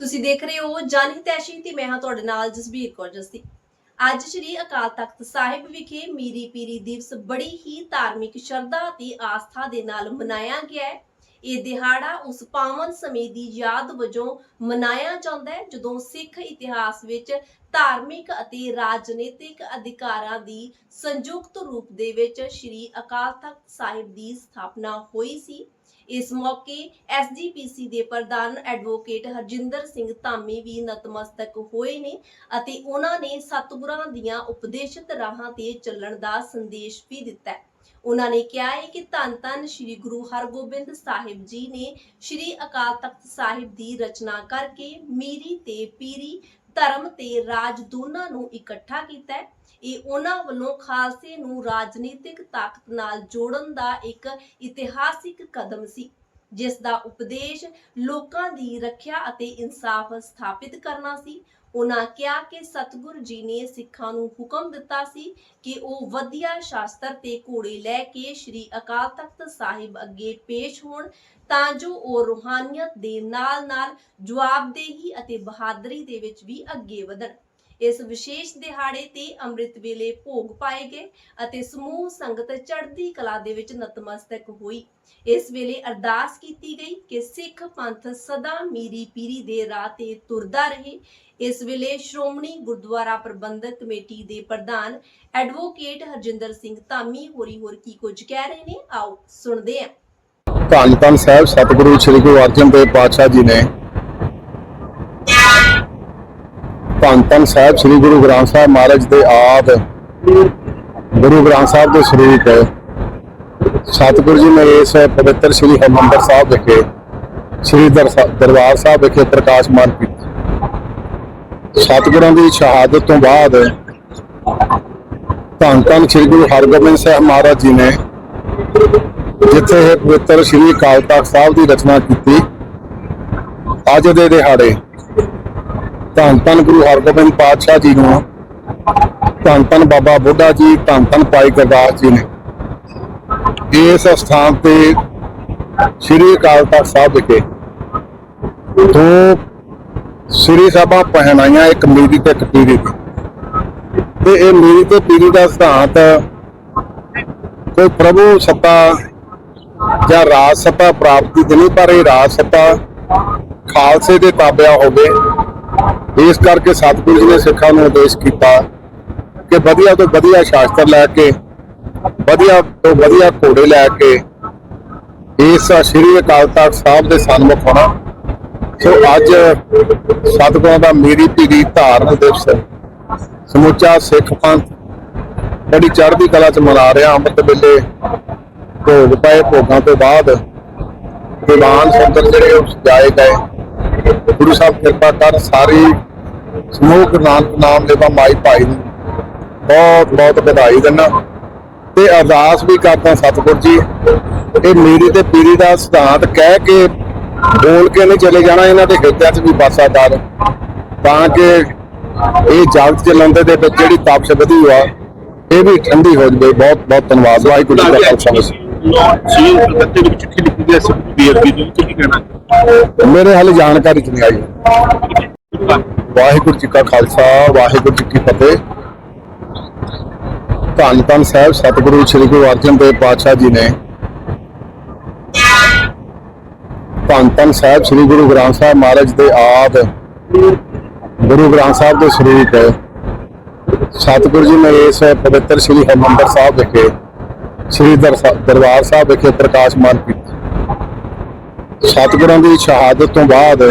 ਤੁਸੀਂ ਦੇਖ ਰਹੇ ਹੋ ਜਨ ਹਿਤੈਸ਼ੀ ਤੇ ਮੈਂ ਹਾਂ ਤੁਹਾਡੇ ਨਾਲ ਜਸਬੀਰ ਕੌਰ ਜਸੀ। ਅੱਜ ਸ੍ਰੀ ਅਕਾਲ ਤਖਤ ਸਾਹਿਬ ਵਿਖੇ ਮੀਰੀ ਪੀਰੀ ਦਿਵਸ ਬੜੀ ਹੀ ਧਾਰਮਿਕ ਸ਼ਰਧਾ ਅਤੇ ਆਸਥਾ ਦੇ ਨਾਲ ਮਨਾਇਆ ਗਿਆ ਹੈ। ਇਹ ਦਿਹਾੜਾ ਉਸ ਪਾਵਨ ਸਮੇਂ ਦੀ ਯਾਦ ਵਜੋਂ ਮਨਾਇਆ ਜਾਂਦਾ ਹੈ, ਜਦੋਂ ਸਿੱਖ ਇਤਿਹਾਸ ਵਿੱਚ ਧਾਰਮਿਕ ਅਤੇ ਰਾਜਨੀਤਿਕ ਅਧਿਕਾਰਾਂ ਦੀ ਸੰਯੁਕਤ ਰੂਪ ਦੇ ਵਿੱਚ ਸ੍ਰੀ ਅਕਾਲ ਤਖਤ ਸਾਹਿਬ ਦੀ ਸਥਾਪਨਾ ਹੋਈ ਸੀ। ਇਸ ਮੌਕੇ ਐਸਜੀਪੀਸੀ ਦੇ ਪ੍ਰਧਾਨ ਐਡਵੋਕੇਟ ਹਰਜਿੰਦਰ ਸਿੰਘ ਧਾਮੀ ਵੀ ਨਤਮਸਤਕ ਹੋਏ ਨੇ ਅਤੇ ਉਹਨਾਂ ਨੇ ਸਤਿਗੁਰਾਂ ਦੀਆਂ ਉਪਦੇਸ਼ਿਤ ਰਾਹਾਂ ਤੇ ਚੱਲਣ ਦਾ ਸੰਦੇਸ਼ ਵੀ ਦਿੱਤਾ ਹੈ। ਉਹਨਾਂ ਨੇ ਕਿਹਾ ਹੈ ਕਿ ਧੰਨ ਧੰਨ ਸ੍ਰੀ ਗੁਰੂ ਹਰਗੋਬਿੰਦ ਸਾਹਿਬ ਜੀ ਨੇ ਸ੍ਰੀ ਅਕਾਲ ਤਖਤ ਸਾਹਿਬ ਦੀ ਰਚਨਾ ਕਰਕੇ ਮੀਰੀ ਤੇ ਪੀਰੀ ਧਰਮ ਤੇ ਰਾਜ ਦੋਨਾਂ ਨੂੰ ਇਕੱਠਾ ਕੀਤਾ ਹੈ। ਇਹ ਉਹਨਾਂ ਵੱਲੋਂ ਖਾਲਸੇ ਨੂੰ ਰਾਜਨੀਤਿਕ ਤਾਕਤ ਨਾਲ ਜੋੜਨ ਦਾ ਇੱਕ ਇਤਿਹਾਸਿਕ ਕਦਮ ਸੀ, ਜਿਸ ਦਾ ਉਪਦੇਸ਼ ਲੋਕਾਂ ਦੀ ਰੱਖਿਆ ਅਤੇ ਇਨਸਾਫ ਸਥਾਪਿਤ ਕਰਨਾ ਸੀ। ਉਹਨਾਂ ਕਿਹਾ ਕਿ ਸਤਿਗੁਰ ਜੀ ਨੇ ਸਿੱਖਾਂ ਨੂੰ ਹੁਕਮ ਦਿੱਤਾ ਸੀ ਕਿ ਉਹ ਵਧੀਆ ਸ਼ਾਸਤਰ ਤੇ ਘੋੜੇ ਲੈ ਕੇ ਸ੍ਰੀ ਅਕਾਲ ਤਖਤ ਸਾਹਿਬ ਅੱਗੇ ਪੇਸ਼ ਹੋਣ, ਤਾਂ ਜੋ ਉਹ ਰੂਹਾਨੀਅਤ ਦੇ ਨਾਲ-ਨਾਲ ਜਵਾਬਦੇਹੀ ਅਤੇ ਬਹਾਦਰੀ ਦੇ ਵਿੱਚ ਵੀ ਅੱਗੇ ਵਧਣ। ਇਸ ਵਿਸ਼ੇਸ਼ ਦਿਹਾੜੇ ਤੇ ਅੰਮ੍ਰਿਤ ਵੇਲੇ ਭੋਗ ਪਾਏ ਗਏ ਅਤੇ ਸਮੂਹ ਸੰਗਤ ਚੜ੍ਹਦੀ ਕਲਾ ਦੇ ਵਿੱਚ ਨਤਮਸਤਕ ਹੋਈ। ਇਸ ਵੇਲੇ ਅਰਦਾਸ ਕੀਤੀ ਗਈ ਕਿ ਸਿੱਖ ਪੰਥ ਸਦਾ ਮੀਰੀ ਪੀਰੀ ਦੇ ਰਾਹ ਤੇ ਤੁਰਦਾ ਰਹੇ। ਇਸ ਵੇਲੇ ਸ਼੍ਰੋਮਣੀ ਗੁਰਦੁਆਰਾ ਪ੍ਰਬੰਧਕ ਕਮੇਟੀ ਦੇ ਪ੍ਰਧਾਨ ਐਡਵੋਕੇਟ ਹਰਜਿੰਦਰ ਸਿੰਘ ਧਾਮੀ ਹੋਰੀ ਹੋਰ ਕੀ ਕੁਝ ਕਹਿ ਰਹੇ ਨੇ, ਆਓ ਸੁਣਦੇ ਹਾਂ। ਧੰਨ ਧੰਨ ਸਾਹਿਬ, ਸਤਿਗੁਰੂ ਸ੍ਰੀ ਗੁਰੂ ਅਰਜਨ ਦੇਵ ਪਾਤਸ਼ਾਹ ਜੀ ਨੇ ਧੰਨ ਧੰਨ ਸਾਹਿਬ, ਸ੍ਰੀ ਗੁਰੂ ਗ੍ਰੰਥ ਸਾਹਿਬ ਮਹਾਰਾਜ ਦੇ ਆਦ। ਗੁਰੂ ਗ੍ਰੰਥ ਸਾਹਿਬ ਦੇ ਸਰੂਪ ਸਤਿਗੁਰੂ ਜੀ ਨੇ ਇਸ ਪਵਿੱਤਰ ਸ੍ਰੀ ਹਰਿਮੰਦਰ ਸਾਹਿਬ ਵਿਖੇ, ਸ੍ਰੀ ਦਰਸਾ- ਦਰਬਾਰ ਸਾਹਿਬ ਵਿਖੇ ਪ੍ਰਕਾਸ਼ਮਾਨ ਕੀਤਾ। ਸਤਿਗੁਰਾਂ ਦੀ ਸ਼ਹਾਦਤ ਤੋਂ ਬਾਅਦ ਧੰਨ ਧੰਨ ਸ੍ਰੀ ਗੁਰੂ ਹਰਗੋਬਿੰਦ ਸਾਹਿਬ ਮਹਾਰਾਜ ਜੀ ਨੇ ਜਿੱਥੇ ਇਹ ਪਵਿੱਤਰ ਸ੍ਰੀ ਅਕਾਲ ਤਖਤ ਸਾਹਿਬ ਦੀ ਰਚਨਾ ਕੀਤੀ, ਅੱਜ ਦੇ ਦਿਹਾੜੇ ਧੰਨ ਧੰਨ ਗੁਰੂ ਹਰਗੋਬਿੰਦ ਪਾਤਸ਼ਾਹ ਜੀ ਨੂੰ। ਧੰਨ ਧੰਨ ਬਾਬਾ ਬੁੱਢਾ ਜੀ, ਧੰਨ ਧੰਨ ਭਾਈ ਗੁਰਦਾਸ ਜੀ ਨੇ। ਇਸ ਸਥਾਨ ਤੇ ਸ੍ਰੀ ਅਕਾਲ ਤਖਤ ਸਾਹਿਬ ਵਿਖੇ ਦੋ ਸ੍ਰੀ ਸਭਾ ਪਹਿਨਾਈਆਂ, ਇੱਕ ਮੀਰੀ ਤੇ ਇੱਕ ਪੀਰੀ ਦੀ। ਤੇ ਇਹ ਮੀਰੀ ਤੇ ਪੀਰੀ ਦਾ ਸਿਧਾਂਤ ਕੋਈ ਪ੍ਰਭੂ ਸੱਤਾ ਜਾਂ ਰਾਜ ਸੱਤਾ ਪ੍ਰਾਪਤੀ ਤੇ ਨਹੀਂ, ਪਰ ਇਹ ਰਾਜ ਸੱਤਾ ਖਾਲਸੇ ਦੇ ਤਾਬਿਆ ਹੋਵੇ। ਇਸ ਕਰਕੇ ਸਤਿਗੁਰੂ ਜੀ ਨੇ ਸਿੱਖਾਂ ਨੂੰ ਉਪਦੇਸ਼ ਕੀਤਾ ਕਿ ਵਧੀਆ ਤੋਂ ਵਧੀਆ ਸ਼ਾਸਤਰ ਲੈ ਕੇ, ਵਧੀਆ ਤੋਂ ਵਧੀਆ ਘੋੜੇ ਲੈ ਕੇ, ਇਸ ਸ੍ਰੀ ਅਕਾਲ ਤਖਤ ਸਾਹਿਬ ਦੇ ਸਨਮੁਖ ਹੋਣਾ। ਸੋ ਅੱਜ ਸਤਿਗੁਰਾਂ ਦਾ ਮੇਰੀ ਧੀ ਧਾਰਨ ਦਿਵਸ, ਸਮੁੱਚਾ ਸਿੱਖ ਪੰਥ ਬੜੀ ਚੜ੍ਹਦੀ ਕਲਾ ਚ ਮਨਾ ਰਿਹਾ, ਅੰਮ੍ਰਿਤ ਵੇਲੇ ਭੋਗ ਪਏ, ਭੋਗਾਂ ਤੋਂ ਬਾਅਦ ਦੀਵਾਨ ਸੁੰਦਰ ਜਿਹੜੇ ਉਹ ਸਜਾਏ ਗਏ। ਗੁਰੂ ਸਾਹਿਬ ਕਿਰਪਾ ਕਰ ਸਾਰੀ ਸਮੂਹ ਗੁਰੂ ਨਾਮ ਲੈਵਾ ਮਾਈ ਭਾਈ ਨੂੰ ਬਹੁਤ ਬਹੁਤ ਵਧਾਈ ਦਿੰਦਾ। ਤੇ ਅਰਦਾਸ ਵੀ ਕਰਦਾ ਸਤਿਗੁਰ ਜੀ। ਇਹ ਮੇਰੀ ਤੇ ਪੀਰੀ ਦਾ ਸਿਧਾਂਤ ਕਹਿ ਕੇ ਬੋਲ ਕੇ ਨਹੀਂ ਚਲੇ ਜਾਣਾ, ਇਹਨਾਂ ਦੇ ਹਿੱਤਿਆਂ 'ਚ ਵੀ ਵਾਸਾ ਕਰ ਤਾਂ ਕਿ ਇਹ ਜਗਤ ਚੱਲਣ ਦੇ ਵਿੱਚ ਜਿਹੜੀ ਤਾਪਸ ਵਧੀ ਹੋਆ, ਇਹ ਵੀ ਠੰਡੀ ਹੋ ਜਵੇ। ਬਹੁਤ ਬਹੁਤ ਧੰਨਵਾਦ। ਵਾਹਿਗੁਰੂ ਜੀ ਕਾ ਖਾਲਸਾ। ਸੀ ਬੱਤੇ ਵਿੱਚ ਚਿੱਠੀ ਲਿਖੀ ਗਈ ਸੀ ਬੀਆਰਪੀ ਦੀ ਕੀ ਕਹਿਣਾ? ਮੇਰੇ ਹਾਲੇ ਜਾਣਕਾਰੀ ਚ ਨਹੀਂ ਆਈ। ਵਾਹਿਗੁਰੂ ਜੀ ਕਾ ਖਾਲਸਾ, ਵਾਹਿਗੁਰੂ ਜੀ ਕੀ ਫਤਿਹ। ਧੰਨ ਧੰਨ ਸਾਹਿਬ, ਸਤਿਗੁਰੂ ਸ੍ਰੀ ਗੁਰੂ ਅਰਜਨ ਦੇਵ ਪਾਤਸ਼ਾਹ ਜੀ ਨੇ। ਧੰਨ ਧੰਨ ਸਾਹਿਬ, ਸ੍ਰੀ ਗੁਰੂ ਗ੍ਰੰਥ ਸਾਹਿਬ ਮਹਾਰਾਜ ਦੇ ਆਦ, ਗੁਰੂ ਗ੍ਰੰਥ ਸਾਹਿਬ ਦੇ ਸਰੂਪ। ਸਤਿਗੁਰੂ ਜੀ ਨੇ ਇਸ ਪਵਿੱਤਰ ਸ੍ਰੀ ਹਰਿਮੰਦਰ ਸਾਹਿਬ ਵਿਖੇ, ਸ੍ਰੀ ਦਰਸਾ- ਦਰਬਾਰ ਸਾਹਿਬ ਵਿਖੇ ਪ੍ਰਕਾਸ਼ਮਾਨ ਕੀਤਾ। ਸਤਿਗੁਰਾਂ ਦੀ ਸ਼ਹਾਦਤ ਤੋਂ ਬਾਅਦ